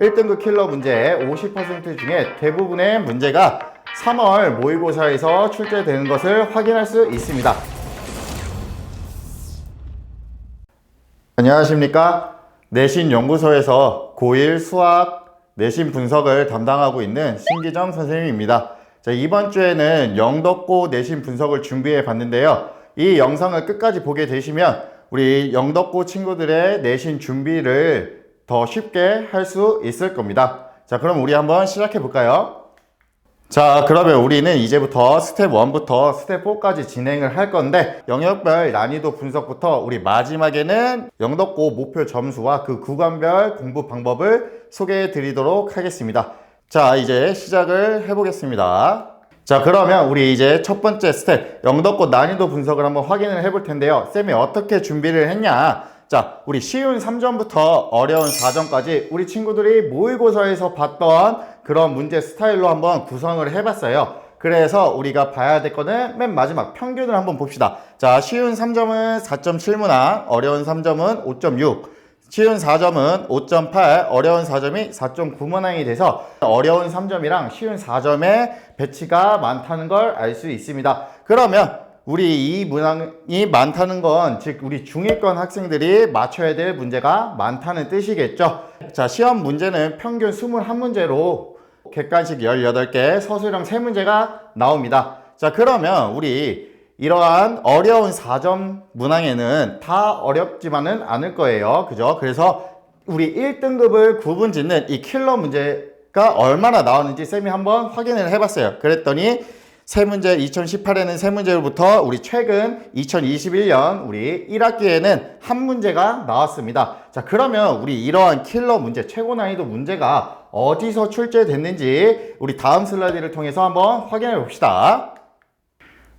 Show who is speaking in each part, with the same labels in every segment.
Speaker 1: 1등급 킬러 문제 50% 중에 대부분의 문제가 3월 모의고사에서 출제되는 것을 확인할 수 있습니다. 안녕하십니까? 내신 연구소에서 고1 수학 내신 분석을 담당하고 있는 신기정 선생님입니다. 자, 이번 주에는 영덕고 내신 분석을 준비해 봤는데요. 이 영상을 끝까지 보게 되시면 우리 영덕고 친구들의 내신 준비를 더 쉽게 할 수 있을 겁니다. 자, 그럼 우리 한번 시작해 볼까요? 자, 그러면 우리는 이제부터 스텝 1부터 스텝 4까지 진행을 할 건데, 영역별 난이도 분석부터 우리 마지막에는 영덕고 목표 점수와 그 구간별 공부 방법을 소개해 드리도록 하겠습니다. 자, 이제 시작을 해 보겠습니다. 자, 그러면 우리 이제 첫 번째 스텝, 영덕고 난이도 분석을 한번 확인을 해볼 텐데요. 쌤이 어떻게 준비를 했냐? 자, 우리 쉬운 3점부터 어려운 4점까지 우리 친구들이 모의고사에서 봤던 그런 문제 스타일로 한번 구성을 해봤어요. 그래서 우리가 봐야 될 거는 맨 마지막 평균을 한번 봅시다. 자, 쉬운 3점은 4.7문항, 어려운 3점은 5.6, 쉬운 4점은 5.8, 어려운 4점이 4.9문항이 돼서 어려운 3점이랑 쉬운 4점의 배치가 많다는 걸 알 수 있습니다. 그러면 우리 이 문항이 많다는 건 즉 우리 중위권 학생들이 맞춰야 될 문제가 많다는 뜻이겠죠. 자, 시험 문제는 평균 21문제로 객관식 18개, 서술형 3문제가 나옵니다. 자, 그러면 우리 이러한 어려운 4점 문항에는 다 어렵지만은 않을 거예요. 그죠? 그래서 우리 1등급을 구분 짓는 이 킬러 문제가 얼마나 나오는지 쌤이 한번 확인을 해봤어요. 그랬더니 세 문제 2018에는 세 문제로부터 우리 최근 2021년 우리 1학기에는 한 문제가 나왔습니다. 자, 그러면 우리 이러한 킬러 문제, 최고 난이도 문제가 어디서 출제됐는지 우리 다음 슬라이드를 통해서 한번 확인해 봅시다.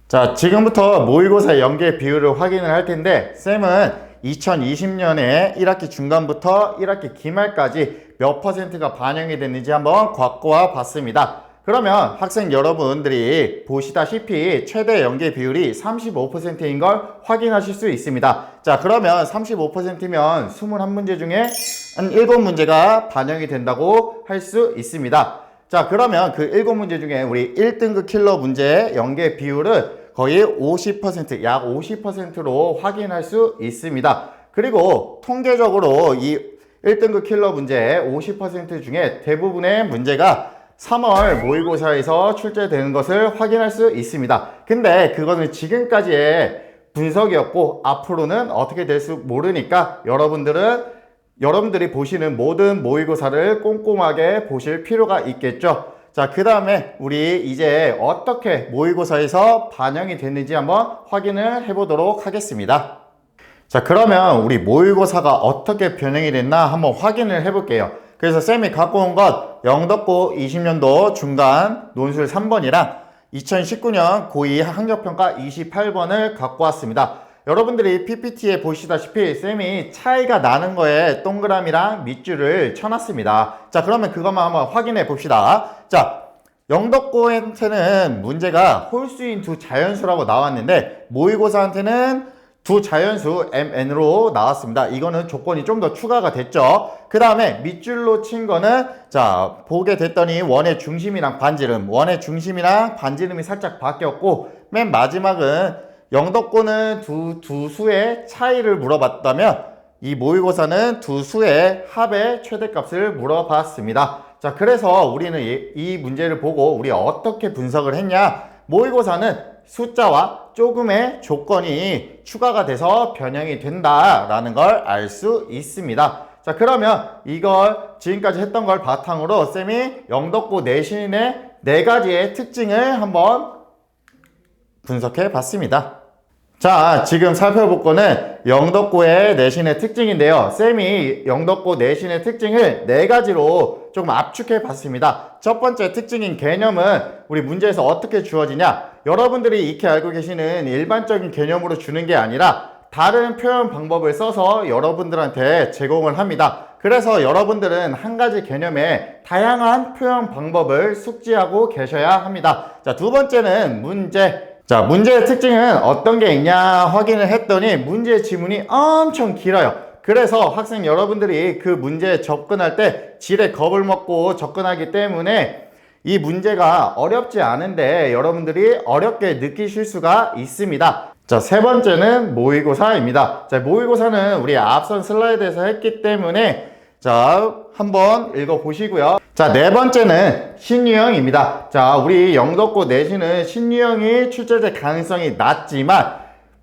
Speaker 1: 자, 지금부터 모의고사 연계 비율을 확인을 할 텐데, 쌤은 2020년에 1학기 중간부터 1학기 기말까지 몇 퍼센트가 반영이 됐는지 한번 갖고와 봤습니다. 그러면 학생 여러분들이 보시다시피 최대 연계 비율이 35%인 걸 확인하실 수 있습니다. 자, 그러면 35%면 21문제 중에 한 7문제가 반영이 된다고 할 수 있습니다. 자, 그러면 그 7문제 중에 우리 1등급 킬러 문제의 연계 비율은 거의 50%, 약 50%로 확인할 수 있습니다. 그리고 통계적으로 이 1등급 킬러 문제의 50% 중에 대부분의 문제가 3월 모의고사에서 출제되는 것을 확인할 수 있습니다. 근데 그거는 지금까지의 분석이었고 앞으로는 어떻게 될 수 모르니까 여러분들은 여러분들이 보시는 모든 모의고사를 꼼꼼하게 보실 필요가 있겠죠. 자, 그 다음에 우리 이제 어떻게 모의고사에서 반영이 됐는지 한번 확인을 해보도록 하겠습니다. 자, 그러면 우리 모의고사가 어떻게 변형이 됐나 한번 확인을 해볼게요. 그래서 쌤이 갖고 온 것 영덕고 20년도 중간 논술 3번이랑 2019년 고2 학력평가 28번을 갖고 왔습니다. 여러분들이 PPT에 보시다시피 쌤이 차이가 나는 거에 동그라미랑 밑줄을 쳐놨습니다. 자, 그러면 그것만 한번 확인해 봅시다. 자, 영덕고한테는 문제가 홀수인 두 자연수라고 나왔는데 모의고사한테는 두 자연수 MN으로 나왔습니다. 이거는 조건이 좀 더 추가가 됐죠. 그 다음에 밑줄로 친 거는 자 보게 됐더니 원의 중심이랑 반지름 원의 중심이랑 반지름이 살짝 바뀌었고 맨 마지막은 영덕고는 두, 두 수의 차이를 물어봤다면 이 모의고사는 두 수의 합의 최대값을 물어봤습니다. 자 그래서 우리는 이, 이 문제를 보고 우리 어떻게 분석을 했냐 모의고사는 숫자와 조금의 조건이 추가가 돼서 변형이 된다라는 걸 알 수 있습니다. 자, 그러면 이걸 지금까지 했던 걸 바탕으로 쌤이 영덕고 내신의 네 가지의 특징을 한번 분석해 봤습니다. 자, 지금 살펴볼 거는 영덕고의 내신의 특징인데요. 쌤이 영덕고 내신의 특징을 네 가지로 조금 압축해 봤습니다. 첫 번째 특징인 개념은 우리 문제에서 어떻게 주어지냐? 여러분들이 익히 알고 계시는 일반적인 개념으로 주는 게 아니라 다른 표현 방법을 써서 여러분들한테 제공을 합니다. 그래서 여러분들은 한 가지 개념에 다양한 표현 방법을 숙지하고 계셔야 합니다. 자, 두 번째는 문제. 자, 문제의 특징은 어떤 게 있냐 확인을 했더니 문제의 지문이 엄청 길어요. 그 그래서 학생 여러분들이 그 문제에 접근할 때 지레 겁을 먹고 접근하기 때문에 이 문제가 어렵지 않은데 여러분들이 어렵게 느끼실 수가 있습니다. 자, 세 번째는 모의고사입니다. 자, 모의고사는 우리 앞선 슬라이드에서 했기 때문에 자, 한번 읽어 보시고요. 자, 네 번째는 신유형입니다. 자, 우리 영덕고 내신은 신유형이 출제될 가능성이 낮지만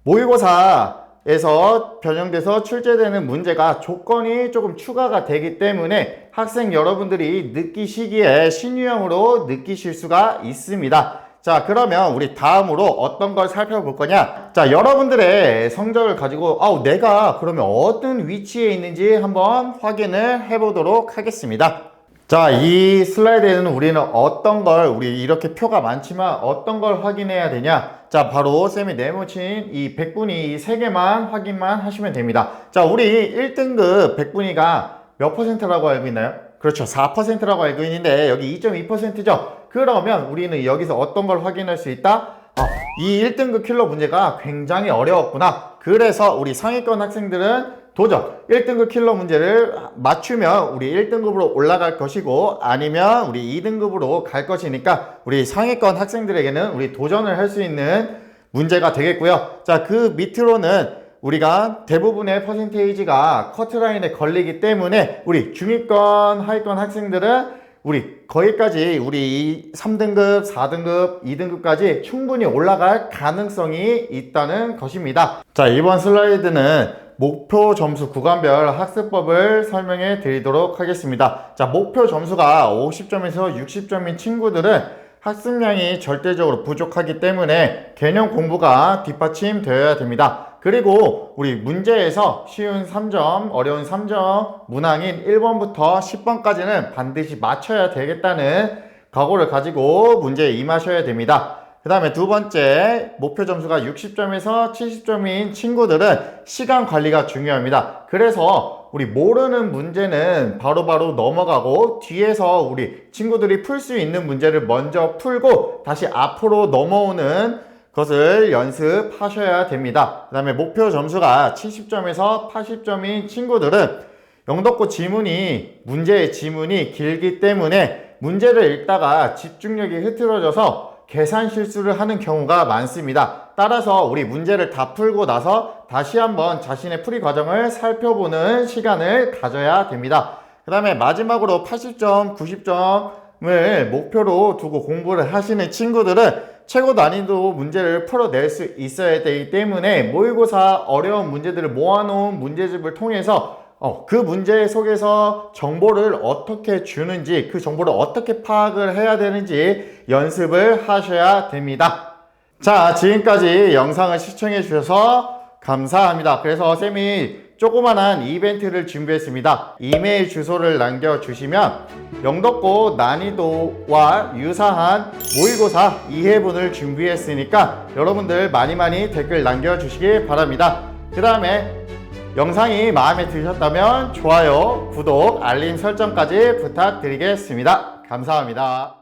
Speaker 1: 모의고사 에서 변형돼서 출제되는 문제가 조건이 조금 추가가 되기 때문에 학생 여러분들이 느끼시기에 신유형으로 느끼실 수가 있습니다. 자, 그러면 우리 다음으로 어떤 걸 살펴볼 거냐? 자, 여러분들의 성적을 가지고, 아우, 내가 그러면 어떤 위치에 있는지 한번 확인을 해보도록 하겠습니다. 자, 이 슬라이드에는 우리는 어떤 걸, 우리 이렇게 표가 많지만 어떤 걸 확인해야 되냐? 자, 바로 쌤이 네모친 이 100분위 이세 개만 확인만 하시면 됩니다. 자, 우리 1등급 100분위가 몇 퍼센트라고 알고 있나요? 그렇죠. 4%라고 알고 있는데 여기 2.2%죠. 그러면 우리는 여기서 어떤 걸 확인할 수 있다? 어, 이 1등급 킬러 문제가 굉장히 어려웠구나. 그래서 우리 상위권 학생들은 도전 1등급 킬러 문제를 맞추면 우리 1등급으로 올라갈 것이고 아니면 우리 2등급으로 갈 것이니까 우리 상위권 학생들에게는 우리 도전을 할 수 있는 문제가 되겠고요. 자, 그 밑으로는 우리가 대부분의 퍼센테이지가 커트라인에 걸리기 때문에 우리 중위권, 하위권 학생들은 우리 거기까지 우리 3등급, 4등급, 2등급까지 충분히 올라갈 가능성이 있다는 것입니다. 자, 이번 슬라이드는 목표 점수 구간별 학습법을 설명해 드리도록 하겠습니다. 자, 목표 점수가 50점에서 60점인 친구들은 학습량이 절대적으로 부족하기 때문에 개념 공부가 뒷받침되어야 됩니다. 그리고 우리 문제에서 쉬운 3점, 어려운 3점, 문항인 1번부터 10번까지는 반드시 맞춰야 되겠다는 각오를 가지고 문제에 임하셔야 됩니다. 그 다음에 두 번째, 목표 점수가 60점에서 70점인 친구들은 시간 관리가 중요합니다. 그래서 우리 모르는 문제는 바로 바로 넘어가고 뒤에서 우리 친구들이 풀 수 있는 문제를 먼저 풀고 다시 앞으로 넘어오는 것을 연습하셔야 됩니다. 그 다음에 목표 점수가 70점에서 80점인 친구들은 영덕고 지문이 문제의 지문이 길기 때문에 문제를 읽다가 집중력이 흐트러져서 계산 실수를 하는 경우가 많습니다. 따라서 우리 문제를 다 풀고 나서 다시 한번 자신의 풀이 과정을 살펴보는 시간을 가져야 됩니다. 그 다음에 마지막으로 80점, 90점을 목표로 두고 공부를 하시는 친구들은 최고 난이도 문제를 풀어낼 수 있어야 되기 때문에 모의고사 어려운 문제들을 모아놓은 문제집을 통해서 어, 그 문제 속에서 정보를 어떻게 주는지 그 정보를 어떻게 파악을 해야 되는지 연습을 하셔야 됩니다. 자, 지금까지 영상을 시청해 주셔서 감사합니다. 그래서 쌤이 조그만한 이벤트를 준비했습니다. 이메일 주소를 남겨주시면 영덕고 난이도와 유사한 모의고사 2회분을 준비했으니까 여러분들 많이 많이 댓글 남겨주시기 바랍니다. 그 다음에 영상이 마음에 드셨다면 좋아요, 구독, 알림 설정까지 부탁드리겠습니다. 감사합니다.